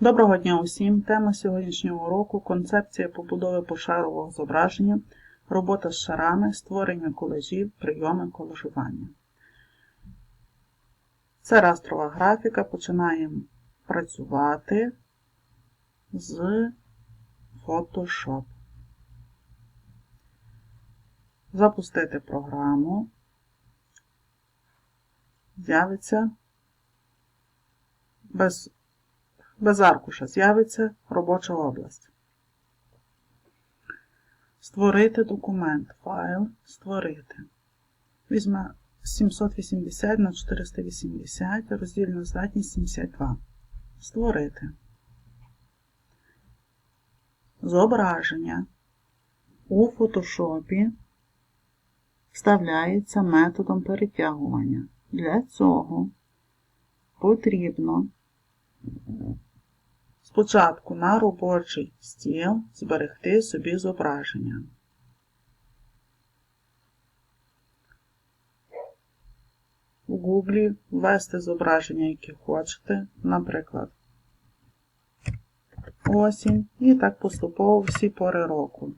Доброго дня усім! Тема сьогоднішнього уроку – концепція побудови пошарового зображення, робота з шарами, створення колежів, прийоми колежування. Це растрова графіка. Починаємо працювати з Photoshop. Запустити програму. З'явиться без без аркуша з'явиться робоча область. Створити документ. Файл. Створити. Візьме 780 на 480, роздільна здатність 72. Створити. Зображення у фотошопі вставляється методом перетягування. Для цього потрібно Спочатку на робочий стіл зберегти собі зображення. У Гуглі ввести зображення, які хочете, наприклад, осінь, і так поступово всі пори року.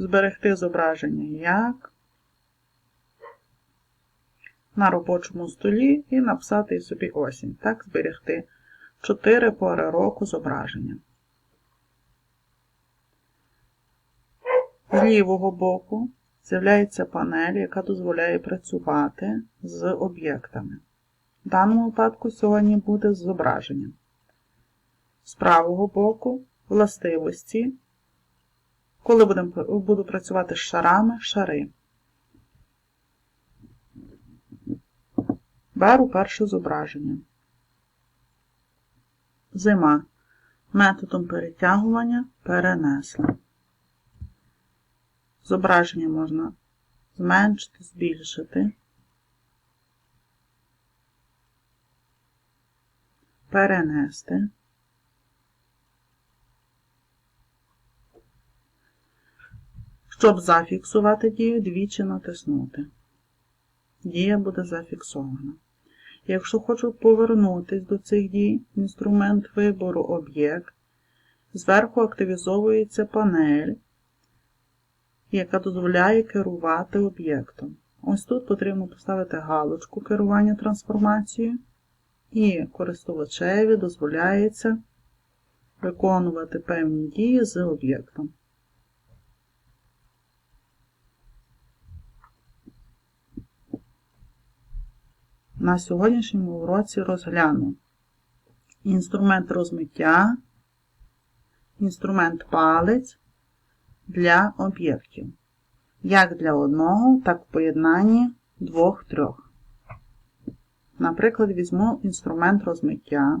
Зберегти зображення як на робочому столі і написати собі осінь. Так, зберегти 4 пори року зображення. З лівого боку з'являється панель, яка дозволяє працювати з об'єктами. В даному випадку сьогодні буде з зображенням. З правого боку властивості коли будемо, буду працювати з шарами, шари. Беру перше зображення. Зима. Методом перетягування перенесла. Зображення можна зменшити, збільшити, перенести. Щоб зафіксувати дію, двічі натиснути. Дія буде зафіксована. Якщо хочу повернутися до цих дій, інструмент вибору об'єкт, зверху активізовується панель, яка дозволяє керувати об'єктом. Ось тут потрібно поставити галочку керування трансформацією, і користувачеві дозволяється виконувати певні дії з об'єктом. На сьогоднішньому уроці розгляну інструмент розмиття, інструмент палець для об'єктів. Як для одного, так в поєднанні двох-трьох. Наприклад, візьму інструмент розмиття,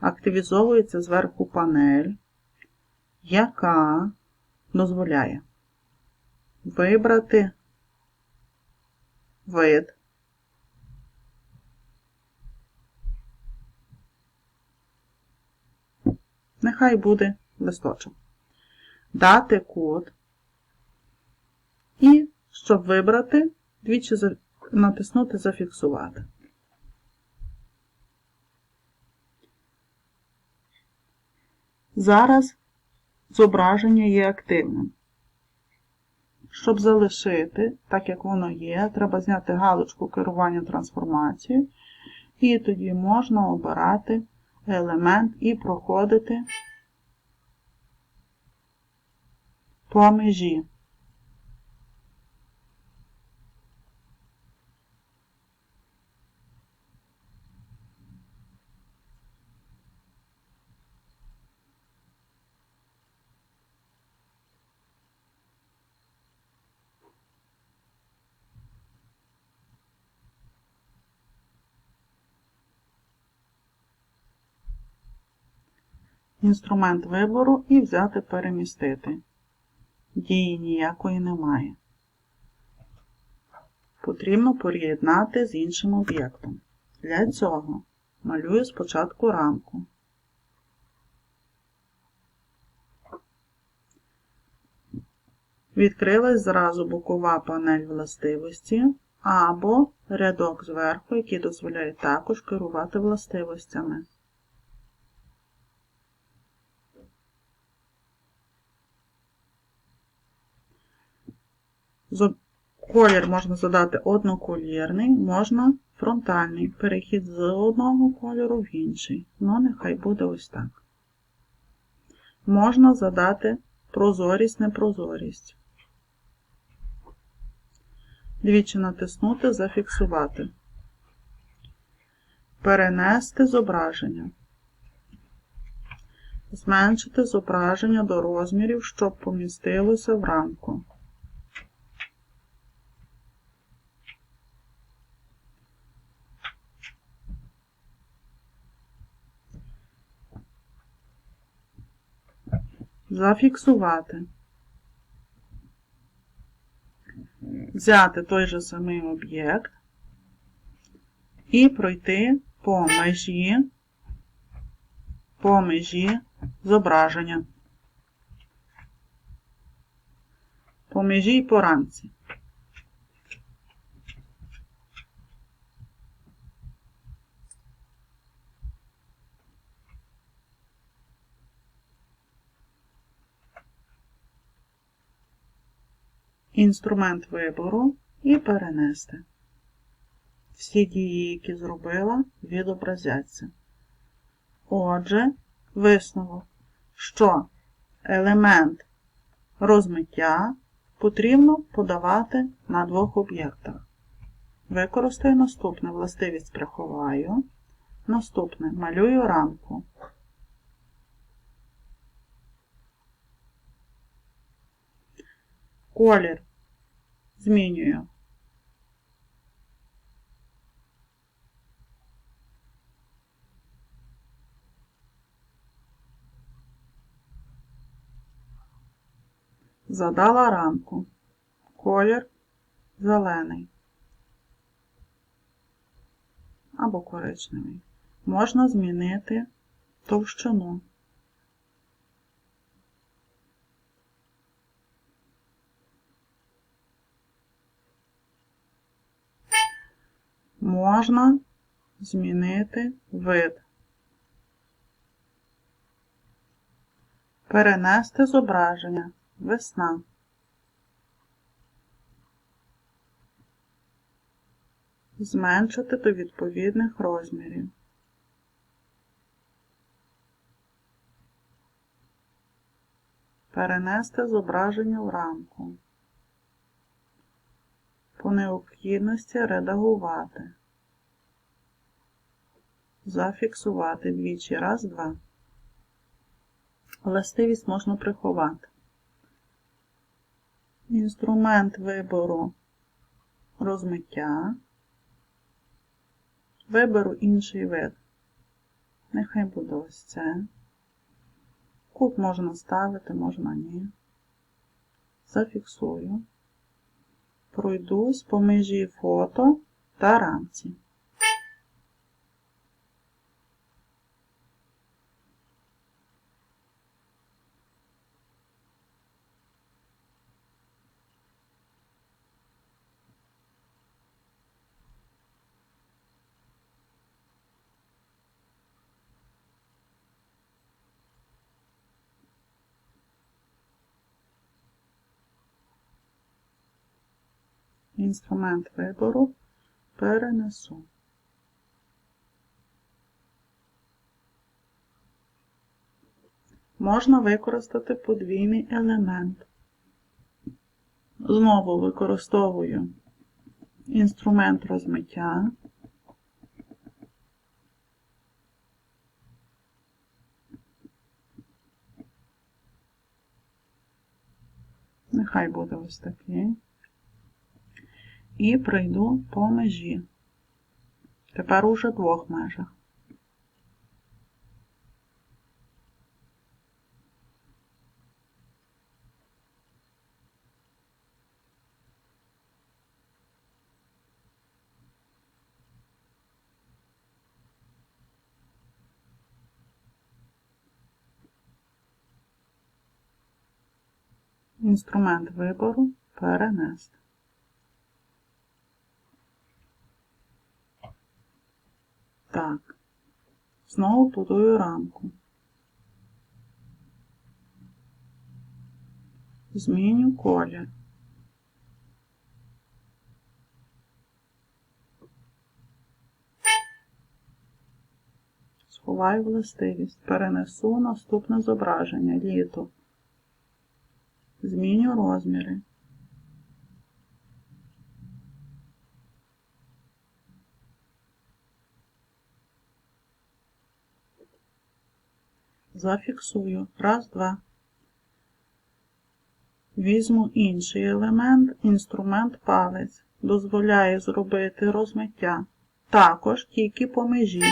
активізовується зверху панель, яка дозволяє вибрати вид Нехай буде листочок. Дати код. І, щоб вибрати, двічі натиснути Зафіксувати. Зараз зображення є активним. Щоб залишити, так як воно є, треба зняти галочку керування трансформацією, і тоді можна обирати елемент і проходити по межі. інструмент вибору і взяти перемістити. Дії ніякої немає. Потрібно поєднати з іншим об'єктом. Для цього малюю спочатку рамку. Відкрилась зразу бокова панель властивості або рядок зверху, який дозволяє також керувати властивостями. Колір можна задати одноколірний, можна фронтальний перехід з одного кольору в інший. Ну, нехай буде ось так. Можна задати прозорість, непрозорість. Двічі натиснути, зафіксувати. Перенести зображення. Зменшити зображення до розмірів, щоб помістилося в рамку. Зафіксувати. Взяти той же самий об'єкт і пройти по межі, по межі зображення. По межі і по рамці. Інструмент вибору і перенести. Всі дії, які зробила, відобразяться. Отже, висновок, що елемент розмиття потрібно подавати на двох об'єктах. Використаю наступне властивість приховаю. Наступне малюю рамку. Колір змінюю. Задала рамку. Колір зелений або коричневий. Можна змінити товщину. Можна змінити вид, перенести зображення весна. Зменшити до відповідних розмірів. Перенести зображення в рамку по необхідності редагувати, зафіксувати двічі, раз, два. Властивість можна приховати. Інструмент вибору розмиття. Виберу інший вид. Нехай буде ось це. Кут можна ставити, можна ні. Зафіксую пройдусь по межі фото та рамці. Інструмент вибору перенесу. Можна використати подвійний елемент. Знову використовую інструмент розмиття. Нехай буде ось такий і пройду по межі. Тепер уже двох межах. Інструмент вибору перенести. Знову будую рамку. Зміню колір. Сховаю властивість. Перенесу наступне зображення літо. Зміню розміри. Зафіксую. Раз, два. Візьму інший елемент, інструмент палець. Дозволяє зробити розмиття. Також тільки по межі.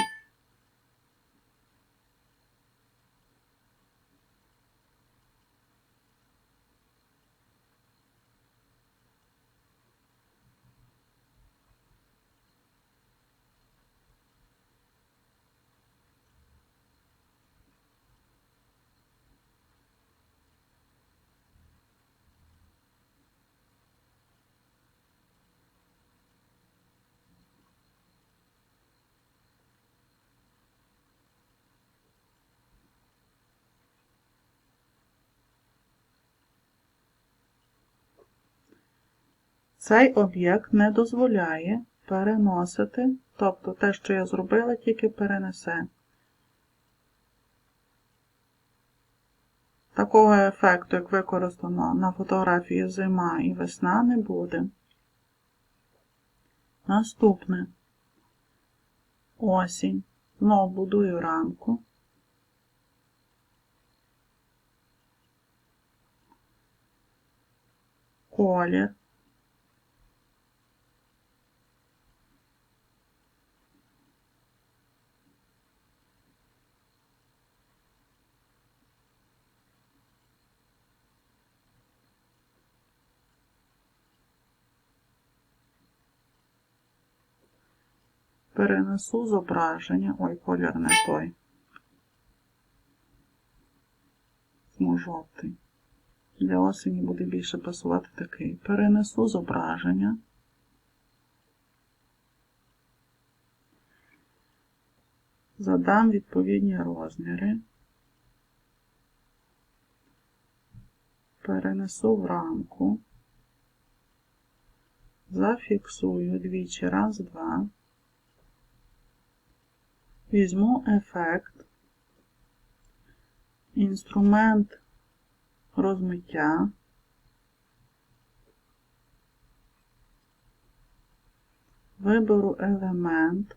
Цей об'єкт не дозволяє переносити, тобто те, що я зробила, тільки перенесе. Такого ефекту, як використано на фотографії зима і весна, не буде. Наступне осінь. Знову будую рамку. Колір. Перенесу зображення. Ой, колір не той. Жовтий. Для осені буде більше пасувати такий. Перенесу зображення. Задам відповідні розміри. Перенесу в рамку. Зафіксую двічі, раз, два. Візьму ефект, інструмент розмиття, виберу елемент,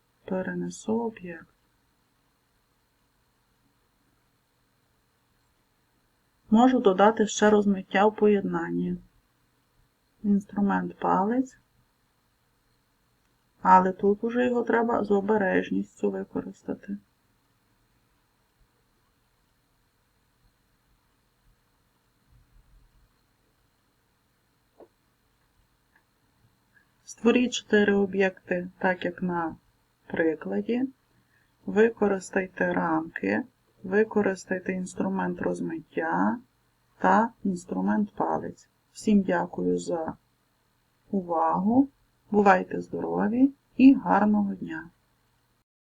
перенесу об'єкт. Можу додати ще розмиття в поєднанні. Інструмент палець, але тут уже його треба з обережністю використати. Створіть чотири об'єкти, так як на прикладі. Використайте рамки, використайте інструмент розмиття та інструмент палець. Всім дякую за увагу. Бувайте здорові і гарного дня!